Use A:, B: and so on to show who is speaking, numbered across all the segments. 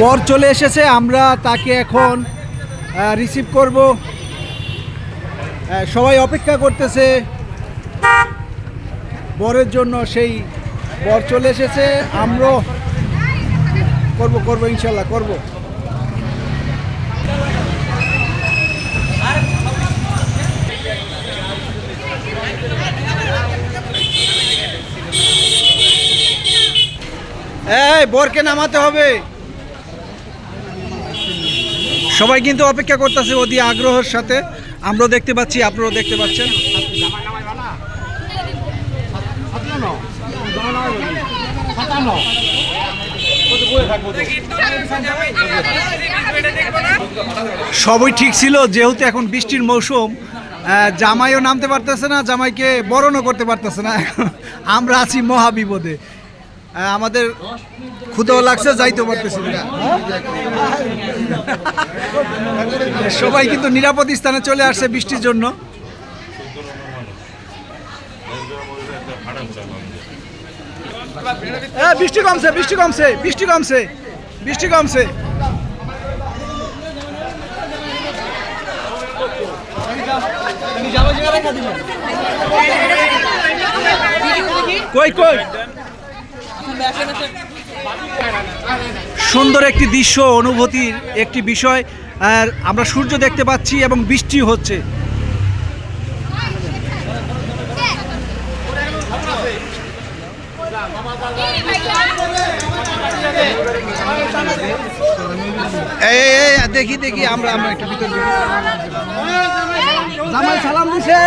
A: বর চলে এসেছে, আমরা তাকে এখন রিসিভ করব। সবাই অপেক্ষা করতেছে। বরের জন্য সেই বর চলে এসেছে, আমরাও করব করব, ইনশাল্লাহ, করব। এই, বরকে নামাতে হবে। সবাই কিন্তু অপেক্ষা করতেছে অতি আগ্রহের সাথে। আমরাও দেখতে পাচ্ছি আপনারাও দেখতে পাচ্ছেন। সবই ঠিক ছিল যেহেতু এখন বৃষ্টির মৌসুম জামাইও নামতে পারতেছে না জামাইকে বরণও করতে পারতেছে না। আমরা আছি মহা বিপদে আহ, আমাদের ক্ষুদাও লাগছে যাইতে পারতেছি সবাই কিন্তু নিরাপদ স্থানে চলে আসছে বৃষ্টির জন্য। বৃষ্টি কমছে বৃষ্টি কমছে বৃষ্টি কমছে বৃষ্টি কমছে। কই কই? সুন্দর একটি দৃশ্য অনুভূতির একটি বিষয় আর আমরা সূর্য দেখতে পাচ্ছি এবং বৃষ্টি হচ্ছে। এই এই, এই, দেখি দেখি আমরা আমরা একটু ভিতর। জামাই সালাম দিছে।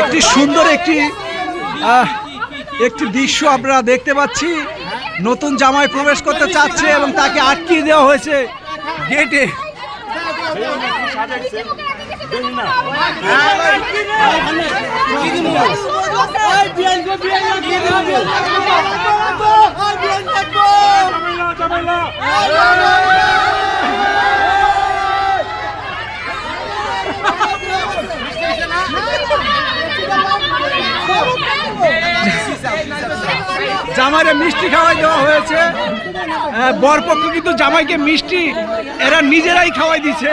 A: একটি সুন্দর একটি একটি দৃশ্য আমরা দেখতে পাচ্ছি। নতুন জামায় প্রবেশ করতে চাচ্ছে এবং তাকে আটকিয়ে দেওয়া হয়েছে গেটে। জামাইরে মিষ্টি খাওয়াই দেওয়া হয়েছে। বরপক্ষ কিন্তু জামাইকে মিষ্টি এরা নিজেরাই খাওয়াই দিচ্ছে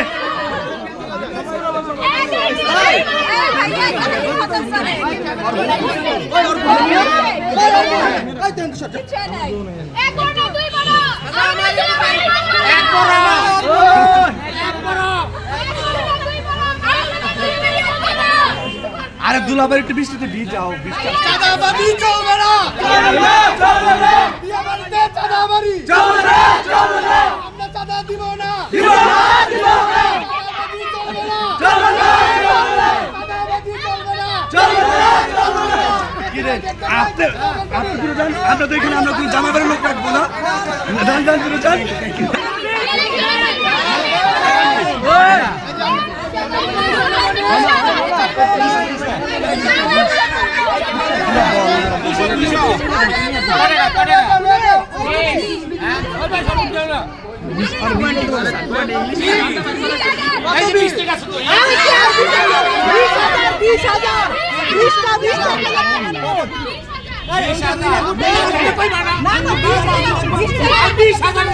A: আরে দুলাবার একটু বৃষ্টিতে ভিজাও বৃষ্টি
B: চাঁদাবাজি চলবে না বিয়ে বাড়িতে চাঁদাবাজি। আমরা চাঁদা দিব না। চাঁদাবাজি। চলবে না চাঁদাবাজি চলবে না
A: আপনি আপনি দূরে যান আপনাদের এখানে আমরা কোনো জামা বাড়ির লোক রাখব না যান যান দূরে যান
C: বিশ হাজার